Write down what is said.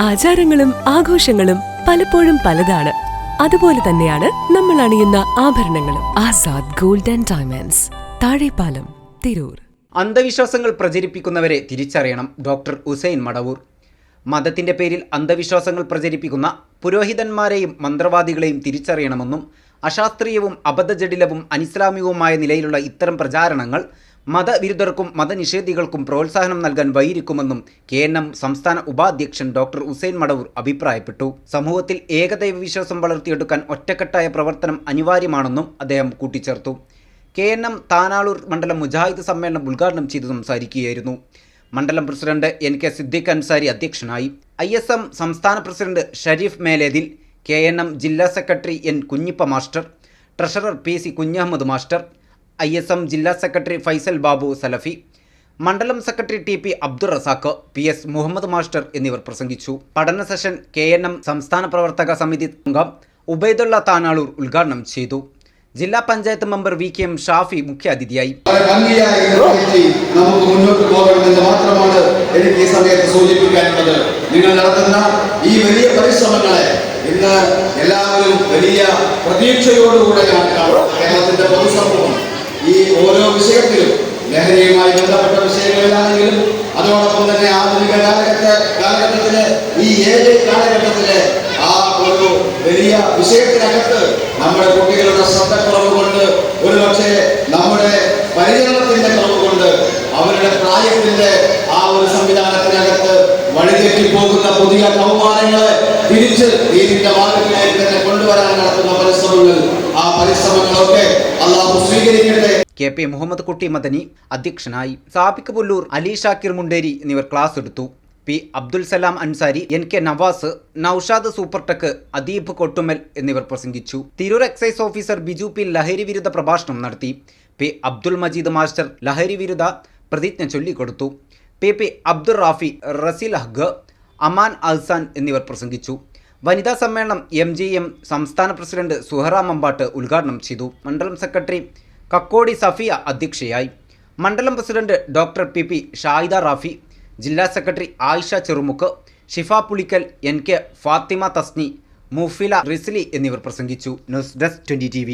ആചാരങ്ങളും ആഘോഷങ്ങളും പലപ്പോഴും പലതാണ്. അതുപോലെ തന്നെയാണ് നമ്മൾ അണിയുന്ന ആഭരണങ്ങളും. Azad golden diamonds Thazhepalam Tirur. അന്ധവിശ്വാസങ്ങൾ പ്രചരിപ്പിക്കുന്നവരെ തിരിച്ചറിയണം ഡോക്ടർ ഉസൈൻ മടവൂർ. മതത്തിന്റെ പേരിൽ അന്ധവിശ്വാസങ്ങൾ പ്രചരിപ്പിക്കുന്ന പുരോഹിതന്മാരെയും മന്ത്രവാദികളെയും തിരിച്ചറിയണമെന്നും അശാസ്ത്രീയവും അബദ്ധജടിലവും അനിസ്ലാമികവുമായ നിലയിലുള്ള ഇത്തരം പ്രചാരണങ്ങൾ മതവിരുദ്ധർക്കും മതനിഷേധികൾക്കും പ്രോത്സാഹനം നൽകാൻ വൈരിക്കുമെന്നും കെ എൻ എം സംസ്ഥാന ഉപാധ്യക്ഷൻ ഡോക്ടർ ഉസൈൻ മടവൂർ അഭിപ്രായപ്പെട്ടു. സമൂഹത്തിൽ ഏകദൈവ വിശ്വാസം വളർത്തിയെടുക്കാൻ ഒറ്റക്കെട്ടായ പ്രവർത്തനം അനിവാര്യമാണെന്നും അദ്ദേഹം കൂട്ടിച്ചേർത്തു. കെ എൻ എം താനാളൂർ മണ്ഡലം മുജാഹിദ് സമ്മേളനം ഉദ്ഘാടനം ചെയ്ത് സംസാരിക്കുകയായിരുന്നു. മണ്ഡലം president N K Siddique Ansari അധ്യക്ഷനായി. ഐ എസ് എം സംസ്ഥാന president Sharif Melethil K N M ജില്ലാ secretary N Kunhippa master treasurer P C Kunhahammed master I S M ജില്ലാ സെക്രട്ടറി ഫൈസൽ ബാബു സലഫി മണ്ഡലം secretary T P Abdul Razak P S Muhammad master എന്നിവർ പ്രസംഗിച്ചു. പഠന session K N M സംസ്ഥാന പ്രവർത്തക സമിതി അംഗം ഉബൈദുള്ള താനാളൂർ ഉദ്ഘാടനം ചെയ്തു. ജില്ലാ panchayat member V K M Shafi മുഖ്യാതിഥിയായി. നമുക്ക് മുന്നോട്ട് പോകണമെന്ന് മാത്രമാണ് എനിക്ക് ഈ സമയത്ത് സൂചിപ്പിക്കാനുള്ളത്. നിങ്ങൾ നടത്തുന്ന ഈ വലിയ പരിശ്രമങ്ങളെ ഇന്ന് എല്ലാവരും വലിയ പ്രതീക്ഷയോടുകൂടെയാണ് കേരളത്തിന്റെ പൊതുസമൂഹം. ഈ ഓരോ വിഷയത്തിലും ലഹരിയുമായി ബന്ധപ്പെട്ട വിഷയങ്ങളിലാണെങ്കിലും അതോടൊപ്പം തന്നെ ആധുനിക കാലഘട്ട കാലഘട്ടത്തിലെ ഈ ഏഴ് കാലഘട്ടത്തിലെ ആ ഒരു വലിയ വിഷയത്തിനകത്ത് നമ്മുടെ കുട്ടികളുടെ ശ്രദ്ധക്കുറവ് കൊണ്ട് ഒരു പക്ഷേ നമ്മുടെ പരിചരണത്തിന്റെ കുറവ് കൊണ്ട് അവരുടെ പ്രായത്തിന്റെ ആ ഒരു സംവിധാനത്തിനകത്ത് വഴിതെറ്റി പോകുന്ന പുതിയ കൗമാരങ്ങളെ തിരിച്ച് ഇതിന്റെ മാർഗത്തിലേക്ക് തന്നെ കൊണ്ടുവരാൻ നടത്തുന്ന പരിശ്രമങ്ങൾ ആ പരിശ്രമങ്ങളൊക്കെ കെ പി മുഹമ്മദ് കുട്ടി മദനി അധ്യക്ഷനായി സാബിക് പുല്ലൂർ അലി ഷാക്കിർ മുണ്ടേരി എന്നിവർ ക്ലാസ് എടുത്തു. P Abdul Salam Ansari N K Navas Noushad Supertech Adeeb Kottumal എന്നിവർ പ്രസംഗിച്ചു. Tirur excise officer Biju P ലഹരി വിരുദ്ധ പ്രഭാഷണം നടത്തി. പി അബ്ദുൽ മജീദ് മാസ്റ്റർ ലഹരി വിരുദ്ധ പ്രതിജ്ഞ ചൊല്ലിക്കൊടുത്തു. പി പി അബ്ദുൾ റാഫി റസീൽ അഹ്ഗ് അമാൻ അഹ്സാൻ എന്നിവർ പ്രസംഗിച്ചു. വനിതാ സമ്മേളനം എം ജി എം സംസ്ഥാന പ്രസിഡന്റ് സുഹറ മമ്പാട്ട് ഉദ്ഘാടനം ചെയ്തു. മണ്ഡലം സെക്രട്ടറി കക്കോടി സഫിയ അധ്യക്ഷയായി. മണ്ഡലം president doctor P P Shahida Rafi ജില്ലാ secretary Ayisha Cherumukku Shifa Pulikkal N K Fathima Thasni Mufila Risli എന്നിവർ പ്രസംഗിച്ചു. News desk twenty T